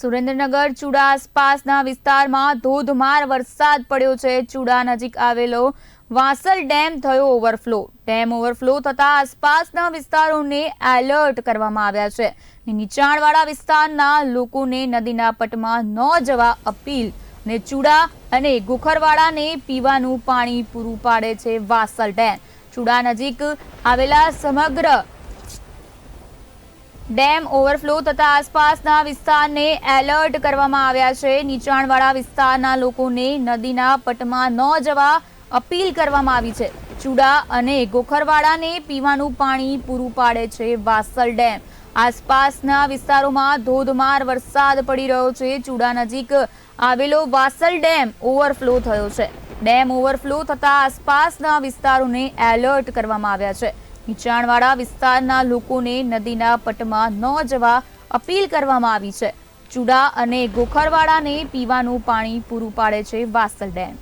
સુરેન્દ્રનગર ચુડા આસપાસના વિસ્તારમાં ધોધમાર વરસાદ પડ્યો છે. ચુડા નજીક આવેલો વાસલ ડેમ થયો ઓવરફ્લો. ડેમ ઓવરફ્લો થતા આસપાસના વિસ્તારોને એલર્ટ કરવામાં આવ્યા છે. નીચાણવાળા વિસ્તારના લોકોને નદીના પટમાં ન જવા અપીલ અને ચુડા અને ગુખરવાડાને પીવાનું પાણી પૂરું પાડે છે વાસલ ડેમ. ચુડા નજીક આવેલા સમગ્ર ડેમ ઓવરફ્લો થતા આસપાસના વિસ્તારને એલર્ટ કરવામાં આવ્યા છે. નીચાણવાળા વિસ્તારના લોકોને નદીના પટમાં ન જવા અપીલ કરવામાં આવી છે. ચુડા અને ગોખરવાડાને પીવાનું પાણી પૂરું પાડે છે વાસલ ડેમ. આસપાસના વિસ્તારોમાં ધોધમાર વરસાદ પડી રહ્યો છે. ચુડા નજીક આવેલો વાસલ ડેમ ઓવરફ્લો થયો છે. ડેમ ઓવરફ્લો થતા આસપાસના વિસ્તારોને એલર્ટ કરવામાં આવ્યા છે. નીચાણવાળા વિસ્તારના લોકોને નદીના પટમાં ન જવા અપીલ કરવામાં આવી છે. ચુડા અને ગોખરવાડાને પીવાનું પાણી પૂરું પાડે છે વાસલ ડેમ.